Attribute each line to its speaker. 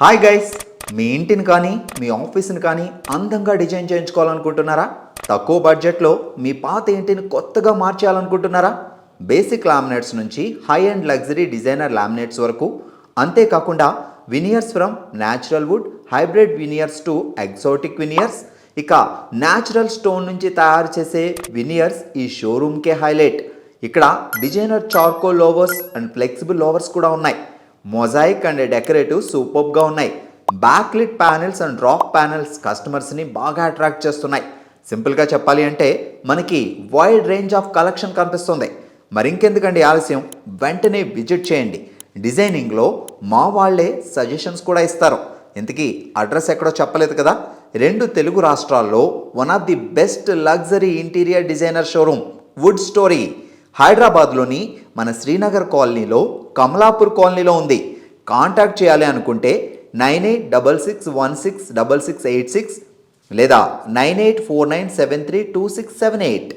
Speaker 1: Hi guys మీ ఇంటిని కానీ మీ ఆఫీస్ని కానీ అందంగా డిజైన్ చేయించుకోవాలనుకుంటున్నారా? తక్కువ బడ్జెట్లో మీ పాత ఇంటిని కొత్తగా మార్చేయాలనుకుంటున్నారా? బేసిక్ లామినేట్స్ నుంచి high and luxury designer laminates వరకు. అంతేకాకుండా veneers from natural wood hybrid veneers to exotic veneers ఇక న్యాచురల్ స్టోన్ నుంచి తయారు చేసే వినియర్స్ ఈ షోరూమ్కే హైలైట్ ఇక్కడ designer charcoal louvers and flexible louvers కూడా ఉన్నాయి. మొజాయిక్ అండ్ డెకరేటివ్ సూపర్గా ఉన్నాయి. Backlit panels and rock panels కస్టమర్స్ని బాగా అట్రాక్ట్ చేస్తున్నాయి. సింపుల్గా చెప్పాలి అంటే మనకి వైడ్ రేంజ్ ఆఫ్ కలెక్షన్ కనిపిస్తుంది. మరి ఇంకెందుకండి ఆలస్యం? వెంటనే విజిట్ చేయండి. డిజైనింగ్లో మా వాళ్ళే సజెషన్స్ కూడా ఇస్తారు. ఇంతకీ అడ్రస్ ఎక్కడో చెప్పలేదు కదా? రెండు తెలుగు రాష్ట్రాల్లో one of the best luxury interior designer showroom wood story హైదరాబాద్లోని మన శ్రీనగర్ కాలనీలో కమలాపూర్ కాలనీలో ఉంది. కాంటాక్ట్ చేయాలి అనుకుంటే nine eight double six one six double six eight six లేదా nine eight four nine seven three two six seven eight.